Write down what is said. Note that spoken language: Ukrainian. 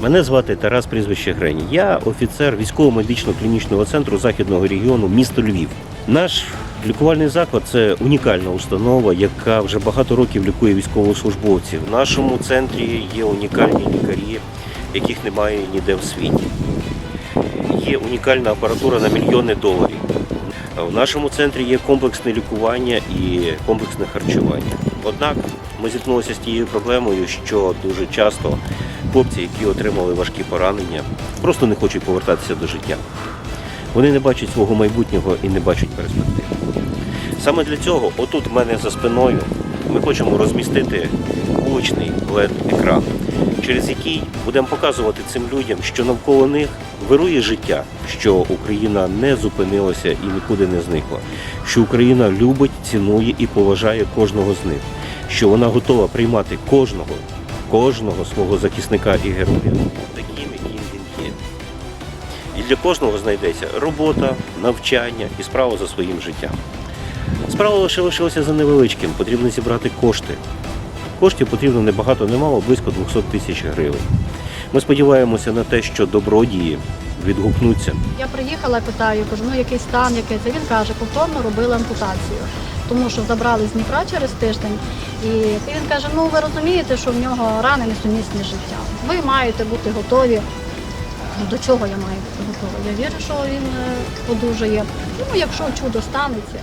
Мене звати Тарас прізвище Грені. Я офіцер військово-медично-клінічного центру західного регіону місто Львів. Наш лікувальний заклад це унікальна установа, яка вже багато років лікує військовослужбовців. В нашому центрі є унікальні лікарі, яких немає ніде в світі. Є унікальна апаратура на мільйони доларів. В нашому центрі є комплексне лікування і комплексне харчування. Однак ми зіткнулися з тією проблемою, що дуже часто хлопці, які отримали важкі поранення, просто не хочуть повертатися до життя. Вони не бачать свого майбутнього і не бачать перспектив. Саме для цього, отут в мене за спиною, ми хочемо розмістити вуличний LED-екран, через який будемо показувати цим людям, що навколо них вирує життя, що Україна не зупинилася і нікуди не зникла, що Україна любить, цінує і поважає кожного з них, що вона готова приймати кожного, кожного свого захисника і героя таким, яким він є. І для кожного знайдеться робота, навчання і справа за своїм життям. Справа лише лишилася за невеличким, потрібно зібрати кошти. Коштів потрібно не багато, не мало, близько 200 тисяч гривень. Ми сподіваємося на те, що добродії відгукнуться. Я приїхала, питаю, кажу, ну який стан, який це. Він каже, повторно робили ампутацію, тому що забрали з Дніпра через тиждень. І він каже: ну ви розумієте, що в нього рани несумісні життя. Ви маєте бути готові. Ну, До чого я маю бути готова? Я вірю, що він подужає. одужає. Ну, якщо чудо станеться,